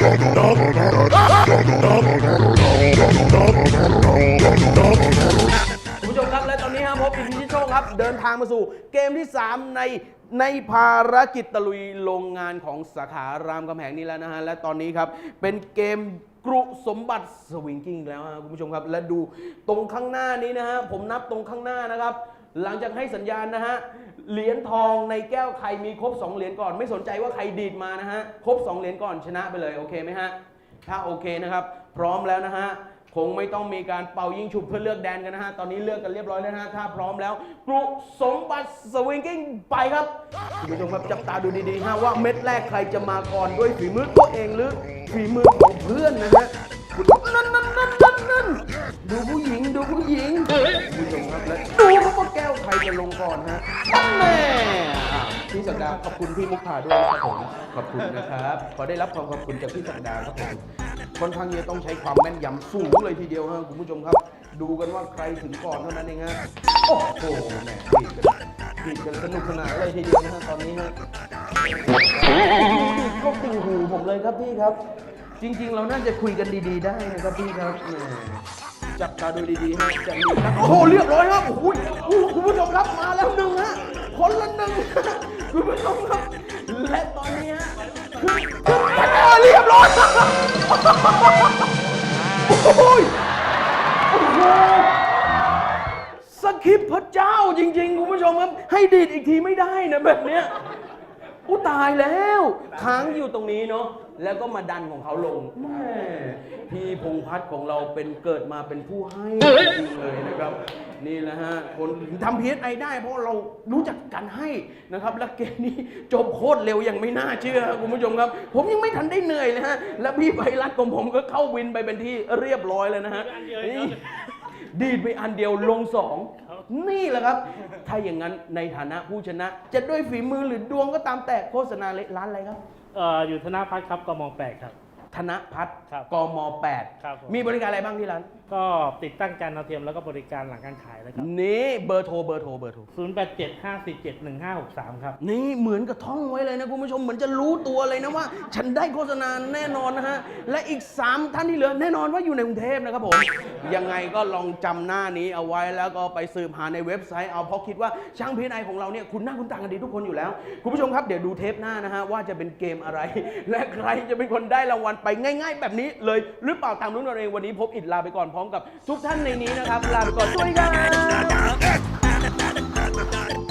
คุณผู้ชมครับและตอนนี้ครับพบอิทธิโชคครับ เดินทางมาสู่เกมที่ 3 ในในภารกิจตะลุยโรงงานของสาขารามคำแหงนี้แล้วนะฮะ และตอนนี้ครับ เป็นเกมกรุสมบัติสวิงกิ้งแล้วฮะคุณผู้ชมครับ และดูตรงข้างหน้านี้นะฮะผมนับตรงข้างหน้านะครับ หลังจากให้สัญญาณนะฮะ เหรียญทองในแก้วใครมีครบ 2 เหรียญก่อน ไม่สนใจว่าใครดีดมานะฮะ ครบ 2 เหรียญก่อนชนะไปเลย โอเคไหมฮะ ถ้าโอเคนะครับ พร้อมแล้วนะฮะ คงไม่ต้องมีการเป่ายิงฉุบเพื่อเลือกแดนกันนะฮะ ตอนนี้เลือกกันเรียบร้อยแล้วนะฮะ ถ้าพร้อมแล้วกรุสมบัติสวิงกิ้งไปครับคุณผู้ชมครับจับตาดูดีๆฮะว่าเม็ดแรกใครจะมาก่อนด้วยฝีมือตัวเองหรือฝีมือของเพื่อนนะฮะนั่นนั่นนั่นนั่นดูผู้หญิงดูผู้หญิงคุณผู้ชมครับและ ครับว่าแก้วใครจะลงก่อนฮะนั่นแน่อะพี่สักดาขอบคุณพี่มุกพาด้วยนะครับผมขอบคุณนะครับขอได้รับความขอบคุณจากพี่สักดาครับผมค่อนข้างจะต้องใช้ความแม่นยำสูงเลยทีเดียวฮะคุณผู้ชมครับ ดูกันว่าใครถึงก่อนเท่านั้นเองฮะโอ้โหแหมผิดกันผิดกันสนุกสนานเลยทีเดียวนะฮะตอนนี้ฮะเข้าติ่งหูผมเลยครับพี่ครับ จริง ๆ เราน่าจะคุยกันดี ๆ ได้นะครับพี่ครับแหมจับตาดูดีๆฮะจะมีนะโอ้โหเรียบร้อยครับโอ้โหโอ้โห ครับมาแล้วหนึ่งฮะคนละหนึ่งคุณผู้ชมครับและตอนนี้ฮะคือคือเรียบร้อยโอ้ยโอ้โหสคริปพระเจ้าจริงๆ คุณผู้ชมครับให้ดีดอีกทีไม่ได้นะแบบเนี้ยอู้ตายแล้ว ค้างอยู่ตรงนี้เนาะแล้วก็มาดันของเขาลงแม่พี่พงพัฒน์ของเราเป็นเกิดมาเป็นผู้ให้จริงเลยนะครับ นี่แหละฮะคนทำพีเอสไอได้เพราะเรารู้จักการให้นะครับ และเกมนี้จบโคตรเร็วยังไม่น่าเชื่อคุณผู้ชมครับ ผมยังไม่ทันได้เหนื่อยเลยฮะและพี่ไพรัตน์ของผมก็เข้าวินไปเป็นที่เรียบร้อยเลยนะฮะนี่ดีดไปอันเดียวลงสองนี่แหละครับ ถ้าอย่างนั้นในฐานะผู้ชนะ จะด้วยฝีมือหรือดวงก็ตามแต่โฆษณาเลยร้านอะไรครับเอ่ออยู่ธนาพัฒน์ครับกมแปดครับ ธนพัฒน์ครับกมครับผม8มีบริการอะไรบ้างที่ร้าน ก็ติดตั้งจานดาวเทียมแล้วก็บริการหลังการขายเลยครับ นี่เบอร์โทรเบอร์โทรเบอร์โทร 0 8 7 5 4 7 1 5 6 3 ครับ นี่เหมือนกับท่องไว้เลยนะคุณผู้ชมเหมือนจะรู้ตัวเลยนะว่า ฉันได้โฆษณาแน่นอนนะฮะ และอีก 3 ท่านที่เหลือแน่นอนว่าอยู่ในกรุงเทพนะครับผม ยังไงก็ลองจำหน้านี้เอาไว้แล้วก็ไปสืบหาในเว็บไซต์เอาเพราะคิดว่าช่างพีไอของเราเนี่ยคุณหน้าคุณตากันดีทุกคนอยู่แล้ว คุณผู้ชมครับเดี๋ยวดูเทปหน้านะฮะว่าจะเป็นเกมอะไร และใครจะเป็นคนได้รางวัลไปง่าย ๆ แบบนี้เลยหรือเปล่าตามรุ่นเราเองวันนี้พบอิดลาไปก่อนพ้อมกับทุกท่านในนี้นะครับลาไปก่อนสวัสดีครับ